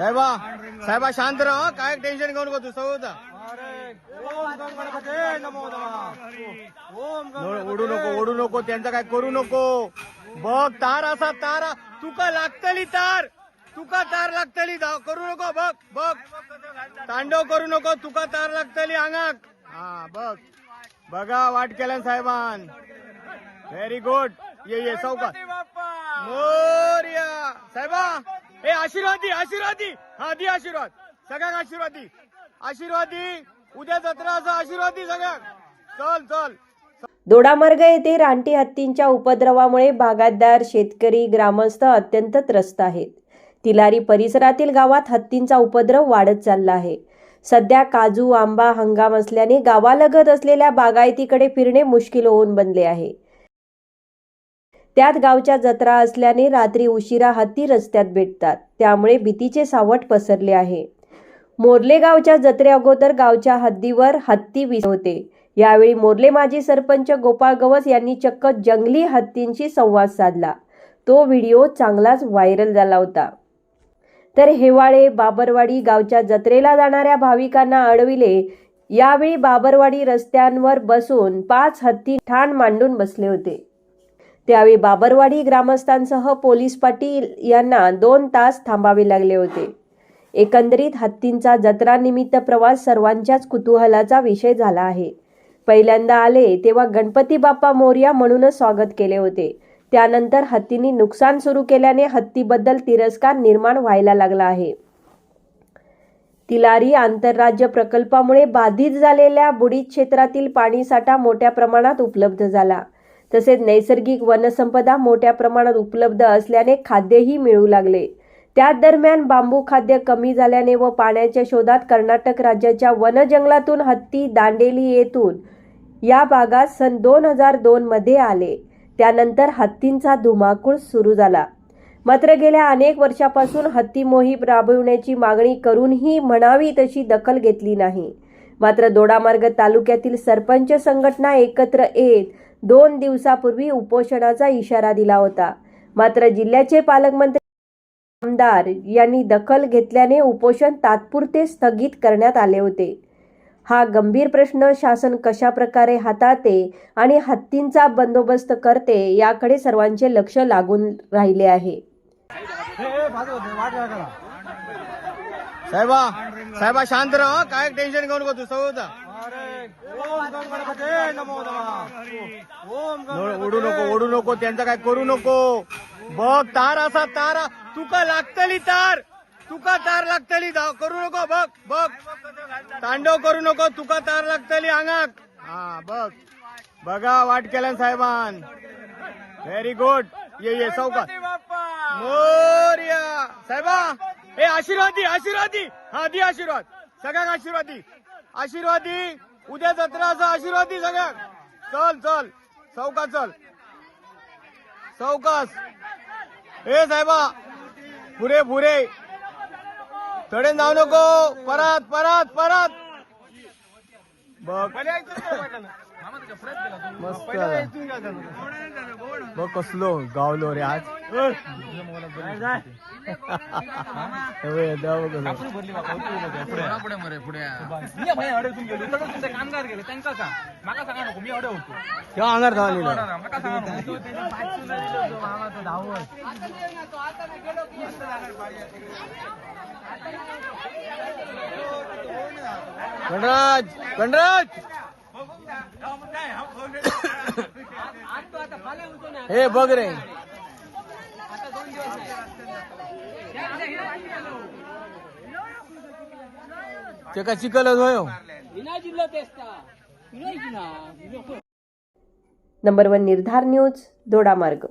साहेबा साहेबा शांत राहा काय टेन्शन घेऊ नको तू होता ओढू नको ओढू नको त्यांचं काय करू नको. बघ तार असा तार तुका लागतली तार. तुका तार लागतली धाव करू नको बघ बघ. तांडव करू नको तुका तार लागतली आंगाक हा बघ. बघा वाट केल्या साहेबान. व्हेरी गुड ये ये सौका. मोर्या. साहेबा हे आशीर्वादी आशीर्वादी. हा दी आशीर्वाद. सगळ्याक आशीर्वादी. आशीर्वादी. उद्या जत्रा असं आशीर्वादी सगळ्याक चल चल. दोडामार्ग येथे रानटी हत्तींच्या उपद्रवामुळे बागायतदार शेतकरी ग्रामस्थ अत्यंत त्रस्त आहेत. तिलारी परिसरातील गावात हत्तींचा उपद्रव वाढत चालला आहे. सध्या काजू आंबा हंगाम असल्याने गावालगत असलेल्या बागायतीकडे फिरणे मुश्किल होऊन बनले आहे. त्यात गावच्या जत्रा असल्याने रात्री उशिरा हत्ती रस्त्यात भेटतात. त्यामुळे भीतीचे सावट पसरले आहे. मोर्ले गावच्या जत्रे अगोदर गावच्या हद्दीवर हत्ती विस होते. यावेळी मोर्ले माजी सरपंच गोपाळ गवस यांनी चक्क जंगली हत्तींशी संवाद साधला. तो व्हिडिओ चांगलाच व्हायरल झाला होता. तर हेवाळे बाबरवाडी गावच्या जत्रेला जाणाऱ्या भाविकांना अडविले. यावेळी बाबरवाडी रस्त्यांवर बसून पाच हत्ती ठाण मांडून बसले होते. त्यावेळी बाबरवाडी ग्रामस्थांसह पोलीस पाटील यांना दोन तास थांबावे लागले होते. एकंदरीत हत्तींचा जत्रानिमित्त प्रवास सर्वांच्याच कुतूहलाचा विषय झाला आहे. पहिल्यांदा आले तेव्हा गणपती बाप्पा मोर्या म्हणूनच स्वागत केले होते. त्यानंतर हत्तींनी नुकसान सुरू केल्याने हत्तीबद्दल तिरस्कार निर्माण व्हायला लागला आहे. तिलारी आंतरराज्य प्रकल्पामुळे बाधित झालेल्या बुडीत क्षेत्रातील पाणीसाठा मोठ्या प्रमाणात उपलब्ध झाला. तसेच नैसर्गिक वनसंपदा मोठ्या प्रमाणात उपलब्ध असल्याने खाद्यही मिळू लागले. त्याच दरम्यान बांबू खाद्य कमी झाल्याने व पाण्याच्या शोधात कर्नाटक राज्याच्या वनजंगलातून हत्ती दांडेली येथून या भागात सन दोन हजार दोन मध्ये आले. त्यानंतर हत्तींचा धुमाकूळ सुरू झाला. मात्र गेल्या अनेक वर्षापासून हत्ती मोहीम राबविण्याची मागणी करूनही म्हणावी तशी दखल घेतली नाही. मात्र दोडामार्ग तालुक्यातील सरपंच संघटना एकत्र येत दोन दिवसापूर्वी उपोषणाचा इशारा दिला होता. मात्र जिल्ह्याचे पालकमंत्री आमदार यांनी दखल घेतल्याने उपोषण तात्पुरते स्थगित करण्यात आले होते. हा गंभीर प्रश्न शासन कशा प्रकारे हाताळते आणि हत्तींचा बंदोबस्त करते याकडे सर्वांचे लक्ष लागून राहिले आहे. साहेबा साहेबा शांत राहा काय टेन्शन घेऊ ओढू नको ओढू नको त्यांचं काय करू नको. बघ तार असा तार तुका लागतली तार. तुका तार लागतली करू नको बघ बघ. तांडव करू नको तुका तार लागतली अंगाक हा बघ. बघा वाट केल्या साहेबान. व्हेरी गुड ये ये चौका मोर्या. साहेबा हे आशीर्वादी आशीर्वादी. हा दी आशीर्वाद. सगळ्याक आशीर्वादी. आशीर्वादी. उद्या जत्रा आशीर्वाद दे सगळ्याक. चल चल. चौका चल. चौकास हे साहेबा. पुरे पुरे. तडे जाऊ नको. परत परत परत. बघ. मस्त. बघ कसलो गावलो रे आज. कामगार गेले त्यांका सांग. माका सांगा नको मी अंगार हे बघ रे. ते का चिकलच होय हो? नंबर वन निर्धार न्यूज दोडामार्ग